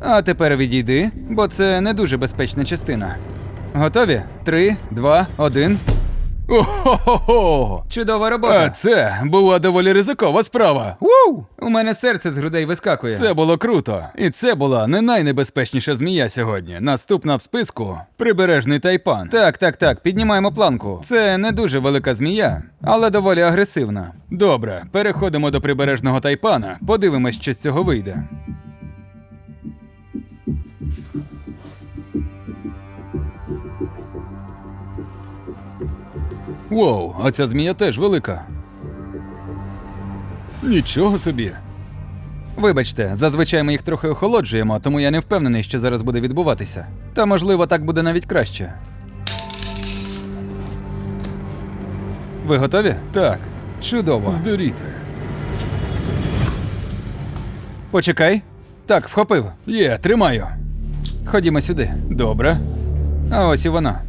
А тепер відійди, бо це не дуже безпечна частина. Готові? Три, два, один. О-хо-хо-хо! Чудова робота. А це була доволі ризикова справа. Ву! У мене серце з грудей вискакує. Це було круто. І це була не найнебезпечніша змія сьогодні. Наступна в списку прибережний тайпан. Так, так, так, піднімаємо планку. Це не дуже велика змія, але доволі агресивна. Добре, переходимо до прибережного тайпана. Подивимось, що з цього вийде. Воу, а ця змія теж велика. Нічого собі. Вибачте, зазвичай ми їх трохи охолоджуємо, тому я не впевнений, що зараз буде відбуватися. Та можливо так буде навіть краще. Ви готові? Так, Чудово. здуріти. Почекай. Так, вхопив. Є, тримаю. Ходімо сюди. Добре. А ось і вона.